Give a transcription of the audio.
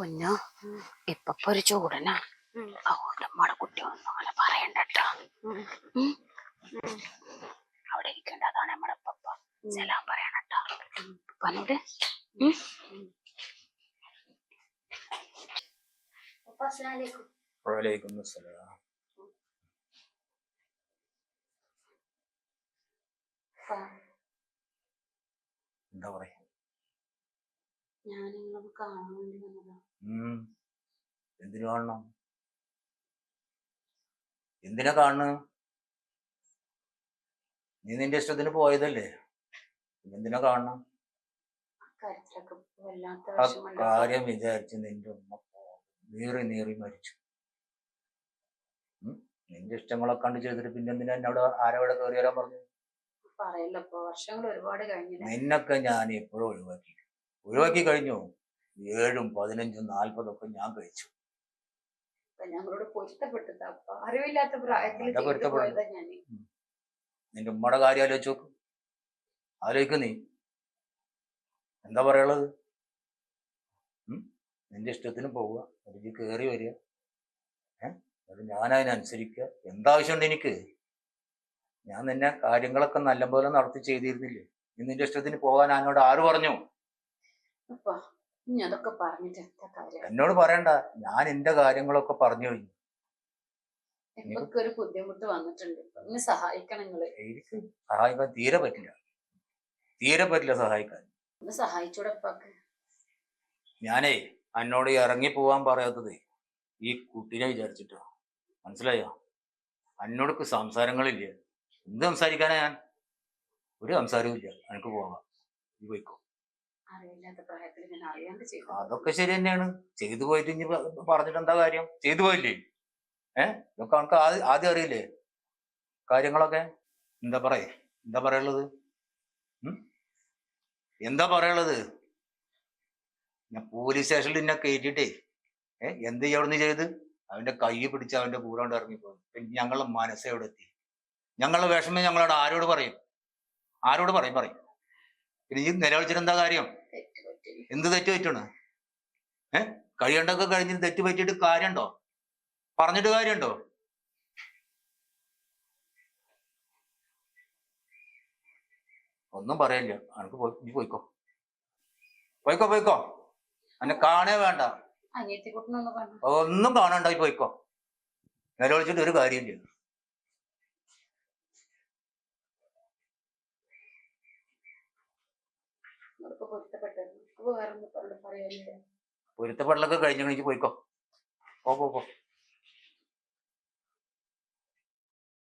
പൊന്നോ? ഇപ്പൊ ഒരു ചൂടനാ. അതുകൊണ്ട് നമ്മടെ കുട്ടി ഒന്നും അങ്ങനെ പറയണ്ടട്ടോ. അവിടെ ഇരിക്കണ്ട അതാണ് നമ്മുടെ പപ്പ സലാം പറയണട്ടോ. പപ്പനോട് വലൈക്കും അസ്സലാം എന്താ പറയാ? ഞാൻ നിങ്ങളെ കാണാൻ വേണ്ടി വന്നതാ എന്തിനു കാണണം? എന്തിനാ കാണുന്നു നീ നിന്റെ ഇഷ്ടത്തിന് പോയതല്ലേ? എന്തിനാ കാണണം? കാര്യം വിചാരിച്ച് നിന്റെ ഉമ്മ നീറി നീറി മരിച്ചു? നിന്റെ ഇഷ്ടങ്ങളൊക്കെ കണ്ട് ചെയ്തിട്ട് പിന്നെ എന്തിനാ എന്നോട് ആരവിടെ കയറി വരാൻ പറഞ്ഞു പറയല്ലോ വർഷങ്ങൾ ഒരുപാട് കഴിഞ്ഞില്ല? നിന്നൊക്കെ ഞാൻ എപ്പോഴും ഒഴിവാക്കി ഒഴിവാക്കി കഴിഞ്ഞു. ഏഴും പതിനഞ്ചും ഒക്കെ ഞാൻ കഴിച്ചു. ഞങ്ങളോട് പൊരുത്തപ്പെട്ടത്. അപ്പൊ അറിവില്ലാത്ത പ്രായത്തിൽ നിന്റെ ഉമ്മയുടെ കാര്യം ആലോചിച്ച് നോക്ക്. ആലോചിക്ക് നീ. എന്താ പറയുള്ളത് നിന്റെ ഇഷ്ടത്തിന് പോവുക. അതിൽ കയറി വരിക. ഏഹ് അത് ഞാനതിനനുസരിക്കുക എന്താവശ്യമുണ്ട് എനിക്ക്? ഞാൻ നിന്നെ കാര്യങ്ങളൊക്കെ നല്ലപോലെ നടത്തി ചെയ്തിരുന്നില്ലേ? നീ നിന്റെ ഇഷ്ടത്തിന് പോകാൻ എന്നോട് ആര് പറഞ്ഞു? അപ്പൊ ഇനി അതൊക്കെ പറഞ്ഞിട്ട് എന്താ കാര്യം? എന്നോട് പറയണ്ട. ഞാൻ എന്റെ കാര്യങ്ങളൊക്കെ പറഞ്ഞു കഴിഞ്ഞു. ഇപ്പൊക്കെ ഒരു ബുദ്ധിമുട്ട് വന്നിട്ടുണ്ട്. ഇനി സഹായിക്കണം നിങ്ങൾ. എനിക്ക് സഹായിക്കാൻ തീരെ പറ്റില്ല. തീരെ പറ്റില്ല സഹായിക്കാൻ. ഒന്ന് സഹായിച്ചൂടെ ഇപ്പൊക്കെ. ഞാനേ എന്നോട് ഇറങ്ങി പോവാൻ പറയാത്തത് ഈ കുട്ടീനെ വിചാരിച്ചിട്ടോ. മനസ്സിലായോ? എന്നോടൊക്കെ സംസാരങ്ങളില്ല? എന്ത് സംസാരിക്കാനാ ഞാൻ? ഒരു സംസാരവും ഇല്ല എനിക്ക് പോവാം പോയിക്കോ. ഞാൻ അതൊക്കെ ശരി തന്നെയാണ്. ചെയ്തു പോയിട്ട് ഇനി പറഞ്ഞിട്ട് എന്താ കാര്യം? ചെയ്തു പോയില്ലേ? ഏ? ഇതൊക്കെ ആൾക്ക് ആദ്യം ആദ്യം അറിയില്ലേ? കാര്യങ്ങളൊക്കെ? എന്താ പറയേ? എന്താ പറയുള്ളത് എന്താ പറയുള്ളത് ഞാൻ പോലീസ് സ്റ്റേഷനിൽ എന്നെ കയറ്റിട്ടേ ഏ? എന്ത് അവിടുന്ന് ചെയ്ത്? അവന്റെ കൈ പിടിച്ച് അവന്റെ കൂടെ കൊണ്ട് ഇറങ്ങിപ്പോയി. പിന്നെ ഞങ്ങളെ മനസ്സ് എത്തി? ഞങ്ങളുടെ വിഷമം ഞങ്ങളോട് ആരോട് പറയും? ആരോട് പറയും? പറയും. പിന്നെ ഈ നിലവിളിച്ചിട്ട് എന്താ കാര്യം? എന്ത് തെറ്റ് പറ്റണ ഏ? കഴിയണ്ടൊക്കെ കഴിഞ്ഞ് തെറ്റ് പറ്റിയിട്ട് കാര്യമുണ്ടോ? പറഞ്ഞിട്ട് കാര്യമുണ്ടോ? ഒന്നും പറയില്ല. അനക്ക് പോയി നീ പോയിക്കോ. പോയിക്കോ പോയിക്കോ. അന്നെ കാണേ വേണ്ട. ഒന്നും കാണണ്ടായി പോയിക്കോ. നിലവിളിച്ചിട്ട് ഒരു കാര്യമില്ല നിങ്ങളിപ്പോ പൊരുത്തപ്പെട്ടത്. വേറെ പൊരുത്തപ്പെടലൊക്കെ കഴിഞ്ഞു പോയിക്കോ. പോ പോ.